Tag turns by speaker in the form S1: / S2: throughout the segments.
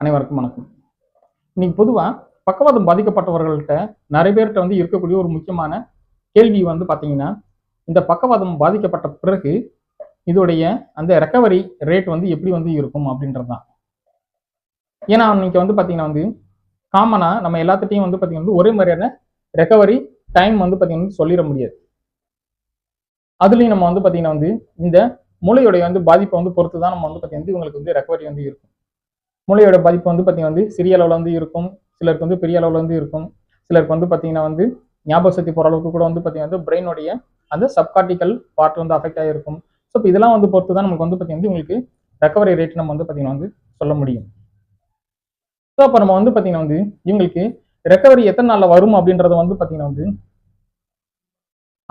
S1: அனைவருக்கும் வணக்கம். இன்னைக்கு பொதுவாக பக்கவாதம் பாதிக்கப்பட்டவர்கள்ட்ட நிறைய பேர்கிட்ட வந்து இருக்கக்கூடிய ஒரு முக்கியமான கேள்வி வந்து பார்த்தீங்கன்னா இந்த பக்கவாதம் பாதிக்கப்பட்ட பிறகு இதோடைய அந்த ரெக்கவரி ரேட் வந்து எப்படி வந்து இருக்கும் அப்படின்றது தான். ஏன்னா இன்னைக்கு வந்து பார்த்தீங்கன்னா வந்து காமனாக நம்ம எல்லாத்துட்டையும் வந்து பார்த்தீங்கன்னா ஒரே மாதிரியான ரெக்கவரி டைம் வந்து பார்த்தீங்கன்னா சொல்லிட முடியாது. அதுலேயும் நம்ம வந்து பார்த்தீங்கன்னா வந்து இந்த மூளையுடைய வந்து பாதிப்பை வந்து பொறுத்து தான் நம்ம வந்து பார்த்தீங்கன்னா இவங்களுக்கு வந்து ரெக்கவரி வந்து இருக்கும். மூளையோட பாதிப்பு வந்து பார்த்தீங்கன்னா வந்து சிறிய அளவில் வந்து இருக்கும். சிலருக்கு வந்து பெரிய அளவில் வந்து இருக்கும். சிலருக்கு வந்து பார்த்தீங்கன்னா வந்து ஞாபக சக்தி போகிற அளவுக்கு கூட வந்து பார்த்தீங்கன்னா வந்து பிரெயினுடைய அந்த சப்கார்டிக்கல் பார்ட் வந்து அஃபெக்ட் ஆகிருக்கும் ஸோ இப்போ இதெல்லாம் வந்து பொறுத்து தான் நமக்கு வந்து பார்த்தீங்கன்னா உங்களுக்கு ரெக்கவரி ரேட் நம்ம வந்து பார்த்தீங்கன்னா வந்து சொல்ல முடியும். ஸோ அப்போ நம்ம வந்து பார்த்தீங்கன்னா வந்து இவங்களுக்கு ரெக்கவரி எத்தனை நாளில் வரும் அப்படின்றத வந்து பார்த்தீங்கன்னா வந்து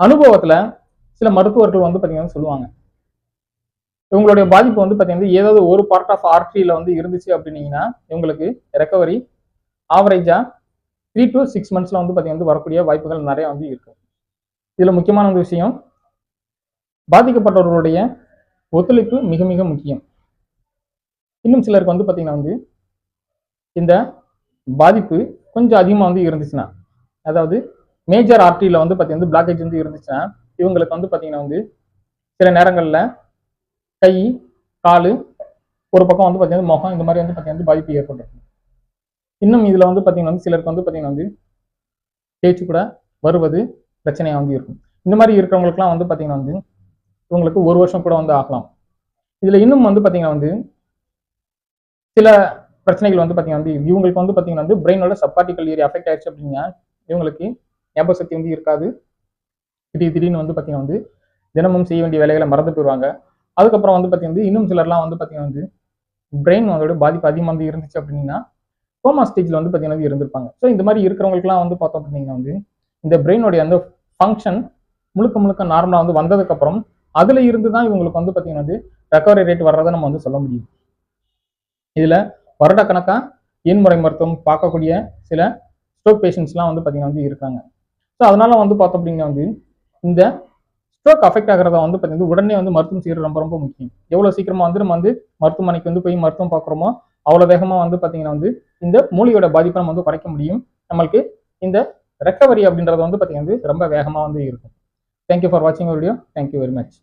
S1: அனுபவத்தில் சில மருத்துவர்கள் வந்து பார்த்தீங்கன்னா சொல்லுவாங்க. இவங்களுடைய பாதிப்பு வந்து பார்த்தீங்கன்னா ஏதாவது ஒரு பார்ட் ஆஃப் ஆர்ட்ரியில் வந்து இருந்துச்சு அப்படின்னீங்கன்னா இவங்களுக்கு ரெக்கவரி ஆவரேஜாக த்ரீ டு சிக்ஸ் மந்த்ஸில் வந்து பார்த்தீங்கன்னா வரக்கூடிய வாய்ப்புகள் நிறையா வந்து இருக்கு. இதில் முக்கியமான ஒரு விஷயம் பாதிக்கப்பட்டவர்களுடைய ஒத்துழைப்பு மிக மிக முக்கியம். இன்னும் சிலருக்கு வந்து பார்த்தீங்கன்னா வந்து இந்த பாதிப்பு கொஞ்சம் அதிகமாக வந்து இருந்துச்சுன்னா அதாவது மேஜர் ஆர்ட்ரியில் வந்து பார்த்தீங்கன்னா பிளாக்கேஜ் வந்து இருந்துச்சுன்னா இவங்களுக்கு வந்து பார்த்தீங்கன்னா வந்து சில நேரங்களில் கை கால் ஒரு பக்கம் வந்து பார்த்தீங்கன்னா முகம் இந்த மாதிரி வந்து பார்த்தீங்கன்னா பாதிப்பு ஏற்படும் இன்னும் இதில் வந்து பார்த்தீங்கன்னா வந்து சிலருக்கு வந்து பார்த்தீங்கன்னா வந்து பேச்சு கூட வருவது பிரச்சனையாக வந்து இருக்கும். இந்த மாதிரி இருக்கிறவங்களுக்குலாம் வந்து பார்த்தீங்கன்னா வந்து இவங்களுக்கு ஒரு வருஷம் கூட வந்து ஆகலாம். இதில் இன்னும் வந்து பார்த்தீங்கன்னா வந்து சில பிரச்சனைகள் வந்து பார்த்தீங்கன்னா வந்து இவங்களுக்கு வந்து பார்த்தீங்கன்னா வந்து பிரெயினோட சப்பார்டிக்கல் ஏரியா அஃபெக்ட் ஆயிடுச்சு அப்படின்னா இவங்களுக்கு ஞாபக சக்தி வந்து இருக்காது. திடீர் திடீர்னு வந்து பார்த்தீங்கன்னா வந்து தினமும் செய்ய வேண்டிய வேலைகளை மறந்து போயிடுவாங்க அதுக்கப்புறம் வந்து பார்த்தீங்கன்னா இன்னும் சிலர்லாம் வந்து பார்த்தீங்கன்னா வந்து பிரெயின் அதோட பாதிப்பு அதிகமாக வந்து இருந்துச்சு அப்படின்னா கோமா ஸ்டேஜில் வந்து பார்த்தீங்கன்னா இருந்திருப்பாங்க. ஸோ இந்த மாதிரி இருக்கிறவங்களுக்குலாம் வந்து பார்த்தோம் அப்படின்னா வந்து இந்த பிரெயினோடைய அந்த ஃபங்க்ஷன் முழுக்க முழுக்க நார்மலாக வந்து வந்ததுக்கப்புறம் அதில் இருந்து தான் இவங்களுக்கு வந்து பார்த்தீங்கன்னா வந்து ரெக்கவரி ரேட் வர்றதை நம்ம வந்து சொல்ல முடியும். இதில் வருடக்கணக்காக எண்முறை மருத்துவம் பார்க்கக்கூடிய சில ஸ்ட்ரோக் பேஷண்ட்ஸ்லாம் வந்து பார்த்தீங்கன்னா வந்து இருக்காங்க. ஸோ அதனால வந்து பார்த்தோம் அப்படின்னா வந்து இந்த ஸ்ட்ரோக் அஃபெக்ட் ஆகிறத வந்து பார்த்தீங்கன்னா உடனே வந்து மருத்துவம் செய்யறது ரொம்ப ரொம்ப முக்கியம். எவ்வளோ சீக்கிரமாக வந்து நம்ம வந்து மருத்துவமனைக்கு வந்து போய் மருத்துவம் பார்க்குறோமோ அவ்வளோ வேகமாக வந்து பார்த்தீங்கன்னா வந்து இந்த மூலியோட பாதிப்பை நம்ம வந்து குறைக்க முடியும். நம்மளுக்கு இந்த ரெக்கவரி அப்படின்றது வந்து பார்த்தீங்கன்னா வந்து ரொம்ப வேகமாக வந்து இருக்கும். தேங்க்யூ ஃபார் வாட்சிங் video thank you very much